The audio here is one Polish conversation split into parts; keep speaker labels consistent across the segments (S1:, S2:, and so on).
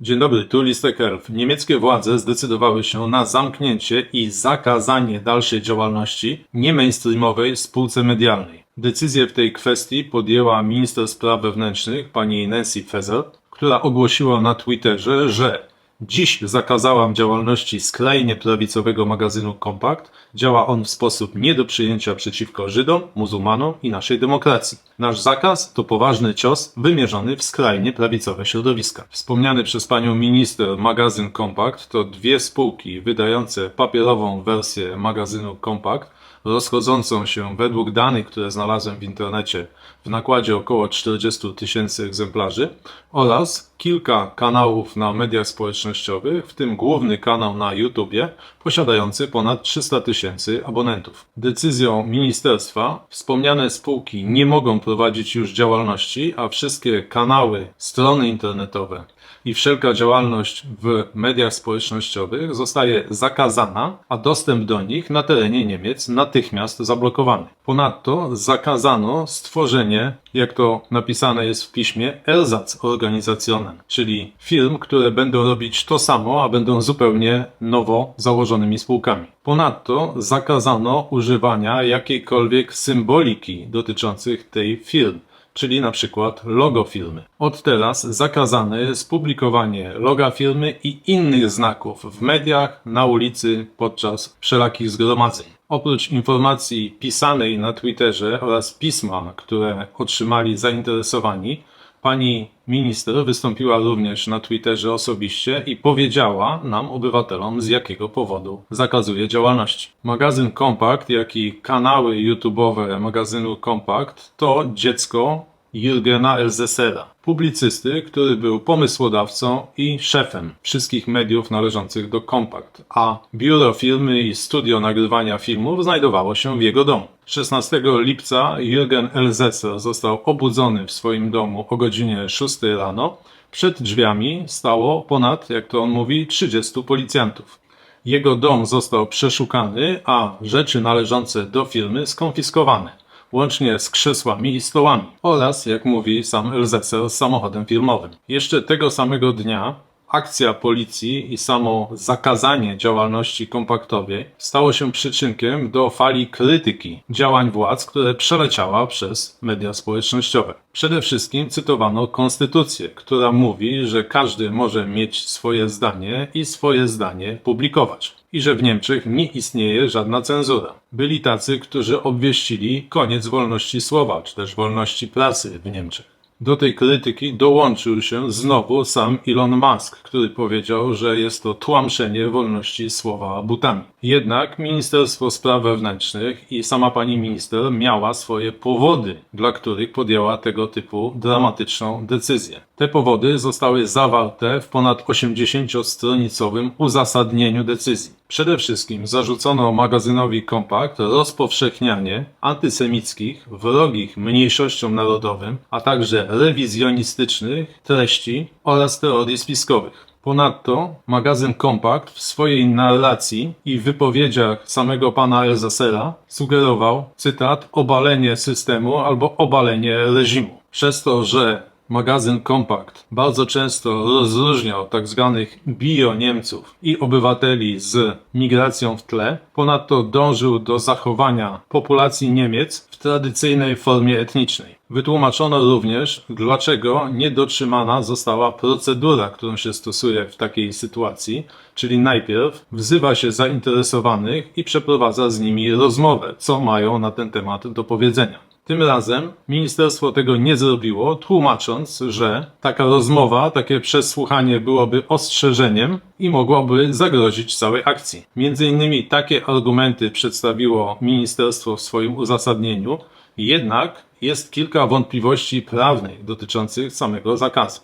S1: Dzień dobry, tu Listek. Niemieckie władze zdecydowały się na zamknięcie i zakazanie dalszej działalności niemainstreamowej spółce medialnej. Decyzję w tej kwestii podjęła minister spraw wewnętrznych pani Nancy Faeser, która ogłosiła na Twitterze, że Dziś zakazałam działalności skrajnie prawicowego magazynu Kompakt. Działa on w sposób nie do przyjęcia przeciwko Żydom, muzułmanom i naszej demokracji. Nasz zakaz to poważny cios wymierzony w skrajnie prawicowe środowiska. Wspomniany przez panią minister magazyn Kompakt to dwie spółki wydające papierową wersję magazynu Kompakt rozchodzącą się według danych, które znalazłem w internecie nakładzie około 40 tysięcy egzemplarzy oraz kilka kanałów na mediach społecznościowych, w tym główny kanał na YouTubie posiadający ponad 300 tysięcy abonentów. Decyzją ministerstwa wspomniane spółki nie mogą prowadzić już działalności, a wszystkie kanały, strony internetowe i wszelka działalność w mediach społecznościowych zostaje zakazana, a dostęp do nich na terenie Niemiec natychmiast zablokowany. Ponadto zakazano stworzenie, jak to napisane jest w piśmie, Ersatz-Organisationen, czyli firm, które będą robić to samo, a będą zupełnie nowo założonymi spółkami. Ponadto zakazano używania jakiejkolwiek symboliki dotyczących tej firm czyli na przykład logo firmy. Od teraz zakazane jest publikowanie loga firmy i innych znaków w mediach, na ulicy, podczas wszelakich zgromadzeń. Oprócz informacji pisanej na Twitterze oraz pisma, które otrzymali zainteresowani, Pani minister wystąpiła również na Twitterze osobiście i powiedziała nam, obywatelom, z jakiego powodu zakazuje działalności. Magazyn Kompakt, jak i kanały YouTube'owe magazynu Kompakt to dziecko Jürgena Elzesera, publicysty, który był pomysłodawcą i szefem wszystkich mediów należących do Kompakt, a biuro firmy i studio nagrywania filmów znajdowało się w jego domu. 16 lipca Jürgen Elzeser został obudzony w swoim domu o godzinie 6 rano. Przed drzwiami stało ponad, jak to on mówi, 30 policjantów. Jego dom został przeszukany, a rzeczy należące do firmy skonfiskowane łącznie z krzesłami i stołami oraz, jak mówi sam Elzeser, z samochodem firmowym. Jeszcze tego samego dnia akcja policji i samo zakazanie działalności kompaktowej stało się przyczynkiem do fali krytyki działań władz, które przeleciała przez media społecznościowe. Przede wszystkim cytowano konstytucję, która mówi, że każdy może mieć swoje zdanie i swoje zdanie publikować. I że w Niemczech nie istnieje żadna cenzura. Byli tacy, którzy obwieścili koniec wolności słowa, czy też wolności prasy w Niemczech. Do tej krytyki dołączył się znowu sam Elon Musk, który powiedział, że jest to tłamszenie wolności słowa butami. Jednak Ministerstwo Spraw Wewnętrznych i sama pani minister miała swoje powody, dla których podjęła tego typu dramatyczną decyzję. Te powody zostały zawarte w ponad 80-stronicowym uzasadnieniu decyzji. Przede wszystkim zarzucono magazynowi Kompakt rozpowszechnianie antysemickich, wrogich mniejszościom narodowym, a także rewizjonistycznych treści oraz teorii spiskowych. Ponadto magazyn Kompakt w swojej narracji i wypowiedziach samego pana Elzasera sugerował, cytat, obalenie systemu albo obalenie reżimu. Przez to, że magazyn Kompakt bardzo często rozróżniał tak zwanych bio-Niemców i obywateli z migracją w tle. Ponadto dążył do zachowania populacji Niemiec w tradycyjnej formie etnicznej. Wytłumaczono również, dlaczego niedotrzymana została procedura, którą się stosuje w takiej sytuacji, czyli najpierw wzywa się zainteresowanych i przeprowadza z nimi rozmowę, co mają na ten temat do powiedzenia. Tym razem ministerstwo tego nie zrobiło, tłumacząc, że taka rozmowa, takie przesłuchanie byłoby ostrzeżeniem i mogłoby zagrozić całej akcji. Między innymi takie argumenty przedstawiło ministerstwo w swoim uzasadnieniu, jednak jest kilka wątpliwości prawnych dotyczących samego zakazu.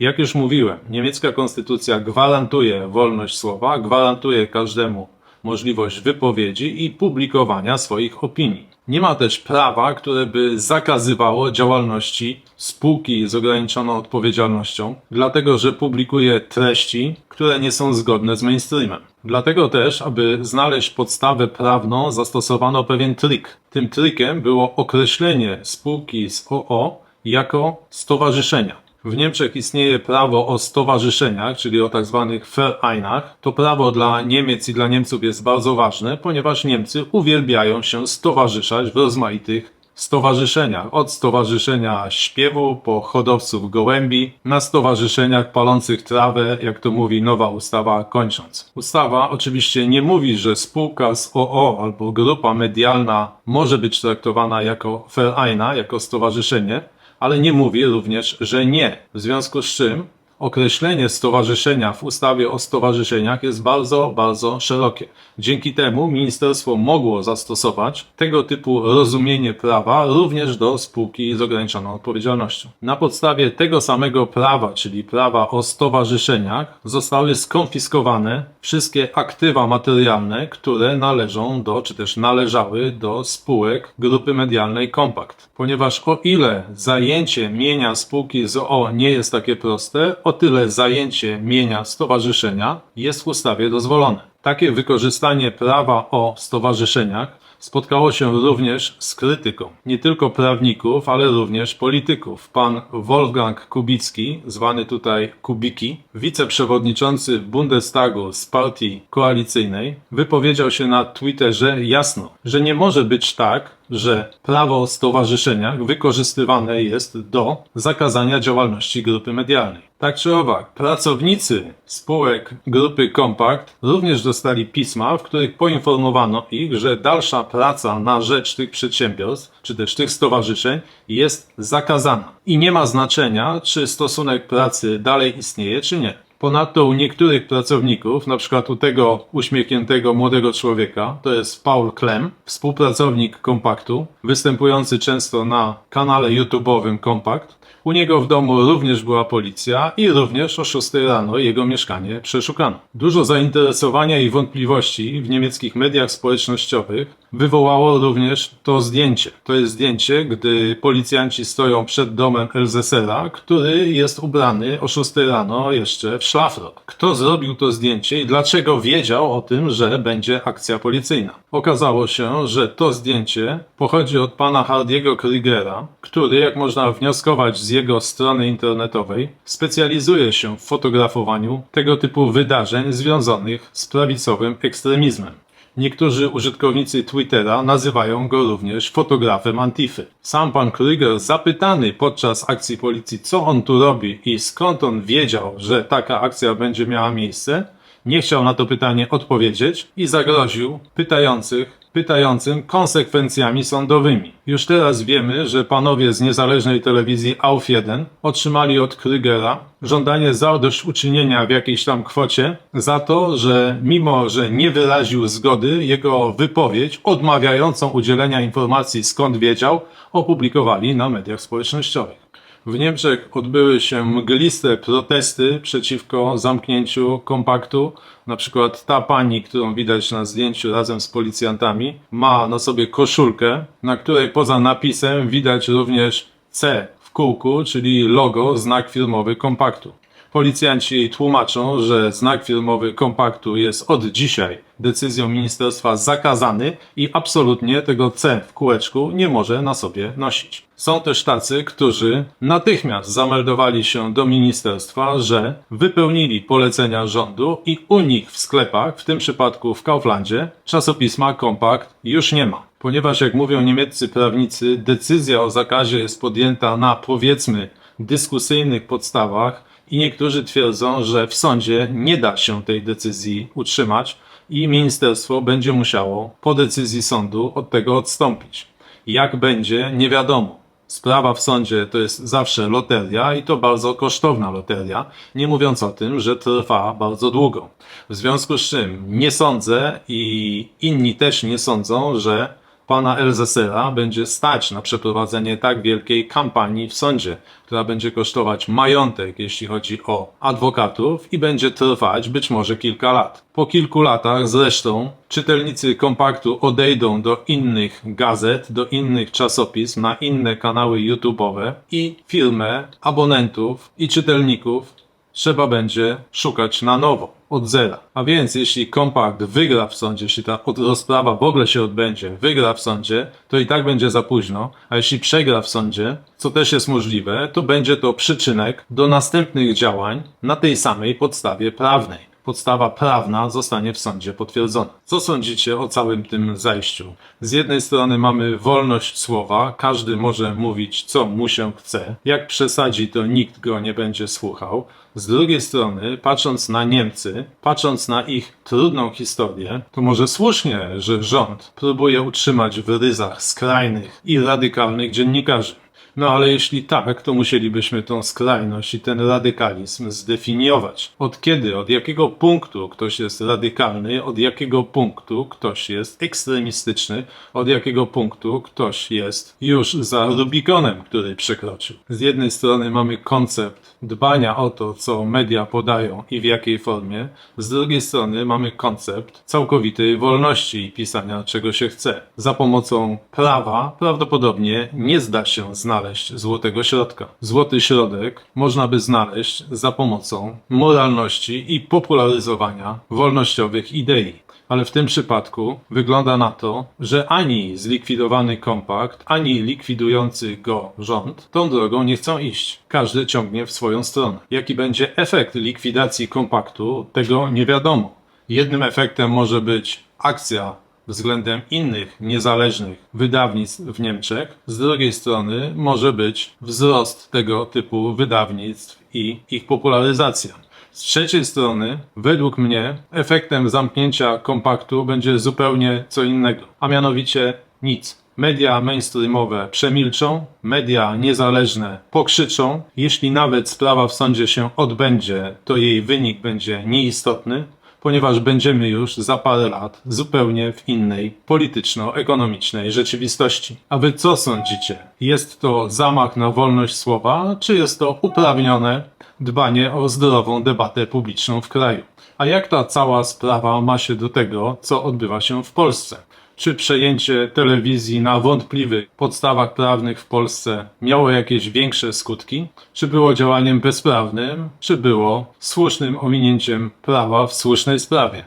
S1: Jak już mówiłem, niemiecka konstytucja gwarantuje wolność słowa, gwarantuje każdemu możliwość wypowiedzi i publikowania swoich opinii. Nie ma też prawa, które by zakazywało działalności spółki z ograniczoną odpowiedzialnością, dlatego że publikuje treści, które nie są zgodne z mainstreamem. Dlatego też, aby znaleźć podstawę prawną, zastosowano pewien trik. Tym trikiem było określenie spółki z OO jako stowarzyszenia. W Niemczech istnieje prawo o stowarzyszeniach, czyli o tak zwanych Vereinach. To prawo dla Niemiec i dla Niemców jest bardzo ważne, ponieważ Niemcy uwielbiają się stowarzyszać w rozmaitych stowarzyszeniach. Od stowarzyszenia śpiewu po hodowców gołębi, na stowarzyszeniach palących trawę, jak to mówi nowa ustawa kończąc. Ustawa oczywiście nie mówi, że spółka z OO albo grupa medialna może być traktowana jako Vereina, jako stowarzyszenie, ale nie mówi również, że nie. W związku z czym określenie stowarzyszenia w ustawie o stowarzyszeniach jest bardzo, bardzo szerokie. Dzięki temu ministerstwo mogło zastosować tego typu rozumienie prawa również do spółki z ograniczoną odpowiedzialnością. Na podstawie tego samego prawa, czyli prawa o stowarzyszeniach, zostały skonfiskowane wszystkie aktywa materialne, które należą do, czy też należały do spółek grupy medialnej Kompakt. Ponieważ o ile zajęcie mienia spółki z OO nie jest takie proste, o tyle zajęcie mienia stowarzyszenia jest w ustawie dozwolone. Takie wykorzystanie prawa o stowarzyszeniach spotkało się również z krytyką nie tylko prawników, ale również polityków. Pan Wolfgang Kubicki, zwany tutaj Kubiki, wiceprzewodniczący Bundestagu z partii koalicyjnej, wypowiedział się na Twitterze jasno, że nie może być tak, że prawo o stowarzyszeniach wykorzystywane jest do zakazania działalności grupy medialnej. Tak czy owak, pracownicy spółek grupy Kompakt również dostali pisma, w których poinformowano ich, że dalsza praca na rzecz tych przedsiębiorstw, czy też tych stowarzyszeń jest zakazana. I nie ma znaczenia, czy stosunek pracy dalej istnieje, czy nie. Ponadto u niektórych pracowników, na przykład u tego uśmiechniętego młodego człowieka, to jest Paul Klem, współpracownik Kompaktu, występujący często na kanale YouTube'owym Kompakt, u niego w domu również była policja i również o 6 rano jego mieszkanie przeszukano. Dużo zainteresowania i wątpliwości w niemieckich mediach społecznościowych wywołało również to zdjęcie. To jest zdjęcie, gdy policjanci stoją przed domem Elzesera, który jest ubrany o 6 rano jeszcze w szlafrok. Kto zrobił to zdjęcie i dlaczego wiedział o tym, że będzie akcja policyjna? Okazało się, że to zdjęcie pochodzi od pana Hardiego Krigera, który, jak można wnioskować z jego strony internetowej, specjalizuje się w fotografowaniu tego typu wydarzeń związanych z prawicowym ekstremizmem. Niektórzy użytkownicy Twittera nazywają go również fotografem Antify. Sam pan Krüger zapytany podczas akcji policji, co on tu robi i skąd on wiedział, że taka akcja będzie miała miejsce, nie chciał na to pytanie odpowiedzieć i zagroził pytających pytającym konsekwencjami sądowymi. Już teraz wiemy, że panowie z niezależnej telewizji Auf 1 otrzymali od Krygera żądanie zadośćuczynienia w jakiejś tam kwocie za to, że mimo, że nie wyraził zgody, jego wypowiedź odmawiającą udzielenia informacji skąd wiedział, opublikowali na mediach społecznościowych. W Niemczech odbyły się mgliste protesty przeciwko zamknięciu kompaktu. Na przykład ta pani, którą widać na zdjęciu razem z policjantami, ma na sobie koszulkę, na której poza napisem widać również C w kółku, czyli logo, znak firmowy kompaktu. Policjanci tłumaczą, że znak firmowy kompaktu jest od dzisiaj decyzją ministerstwa zakazany i absolutnie tego C w kółeczku nie może na sobie nosić. Są też tacy, którzy natychmiast zameldowali się do ministerstwa, że wypełnili polecenia rządu i u nich w sklepach, w tym przypadku w Kauflandzie, czasopisma kompakt już nie ma. Ponieważ, jak mówią niemieccy prawnicy, decyzja o zakazie jest podjęta na powiedzmy dyskusyjnych podstawach, i niektórzy twierdzą, że w sądzie nie da się tej decyzji utrzymać i ministerstwo będzie musiało po decyzji sądu od tego odstąpić. Jak będzie, nie wiadomo. Sprawa w sądzie to jest zawsze loteria i to bardzo kosztowna loteria, nie mówiąc o tym, że trwa bardzo długo. W związku z czym nie sądzę i inni też nie sądzą, że pana Elzesera będzie stać na przeprowadzenie tak wielkiej kampanii w sądzie, która będzie kosztować majątek, jeśli chodzi o adwokatów i będzie trwać być może kilka lat. Po kilku latach zresztą czytelnicy kompaktu odejdą do innych gazet, do innych czasopism, na inne kanały YouTube'owe i firmę abonentów i czytelników trzeba będzie szukać na nowo, od zera. A więc jeśli kompakt wygra w sądzie, jeśli ta rozprawa w ogóle się odbędzie, wygra w sądzie, to i tak będzie za późno, a jeśli przegra w sądzie, co też jest możliwe, to będzie to przyczynek do następnych działań na tej samej podstawie prawnej podstawa prawna zostanie w sądzie potwierdzona. Co sądzicie o całym tym zajściu? Z jednej strony mamy wolność słowa, każdy może mówić co mu się chce. Jak przesadzi, to nikt go nie będzie słuchał. Z drugiej strony, patrząc na Niemcy, patrząc na ich trudną historię, to może słusznie, że rząd próbuje utrzymać w ryzach skrajnych i radykalnych dziennikarzy. No ale jeśli tak, to musielibyśmy tą skrajność i ten radykalizm zdefiniować. Od kiedy, od jakiego punktu ktoś jest radykalny, od jakiego punktu ktoś jest ekstremistyczny, od jakiego punktu ktoś jest już za Rubikonem, który przekroczył. Z jednej strony mamy koncept dbania o to, co media podają i w jakiej formie, z drugiej strony mamy koncept całkowitej wolności i pisania czego się chce. Za pomocą prawa prawdopodobnie nie zda się znaleźć złotego środka. Złoty środek można by znaleźć za pomocą moralności i popularyzowania wolnościowych idei. Ale w tym przypadku wygląda na to, że ani zlikwidowany kompakt, ani likwidujący go rząd tą drogą nie chcą iść. Każdy ciągnie w swoją stronę. Jaki będzie efekt likwidacji kompaktu, tego nie wiadomo. Jednym efektem może być akcja względem innych niezależnych wydawnictw w Niemczech. Z drugiej strony może być wzrost tego typu wydawnictw i ich popularyzacja. Z trzeciej strony, według mnie, efektem zamknięcia kompaktu będzie zupełnie co innego, a mianowicie nic. Media mainstreamowe przemilczą, media niezależne pokrzyczą. Jeśli nawet sprawa w sądzie się odbędzie, to jej wynik będzie nieistotny, ponieważ będziemy już za parę lat zupełnie w innej polityczno-ekonomicznej rzeczywistości. A wy co sądzicie? Jest to zamach na wolność słowa, czy jest to uprawnione dbanie o zdrową debatę publiczną w kraju? A jak ta cała sprawa ma się do tego, co odbywa się w Polsce? Czy przejęcie telewizji na wątpliwych podstawach prawnych w Polsce miało jakieś większe skutki? Czy było działaniem bezprawnym? Czy było słusznym ominięciem prawa w słusznej sprawie?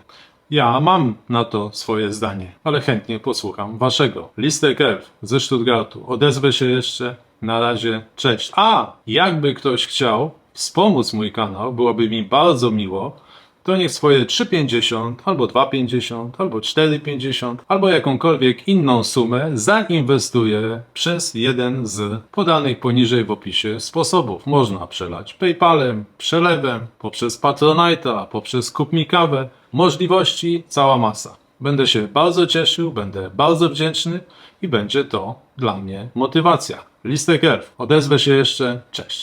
S1: Ja mam na to swoje zdanie, ale chętnie posłucham waszego. Listek Elf ze Stuttgartu. Odezwę się jeszcze. Na razie, cześć. A, jakby ktoś chciał wspomóc mój kanał, byłoby mi bardzo miło, to niech swoje 3,50 albo 2,50 albo 4,50 albo jakąkolwiek inną sumę zainwestuje przez jeden z podanych poniżej w opisie sposobów. Można przelać PayPalem, przelewem, poprzez Patronite'a, poprzez Kup mi kawę. Możliwości cała masa. Będę się bardzo cieszył, będę bardzo wdzięczny i będzie to dla mnie motywacja. Listek Elf. Odezwę się jeszcze. Cześć.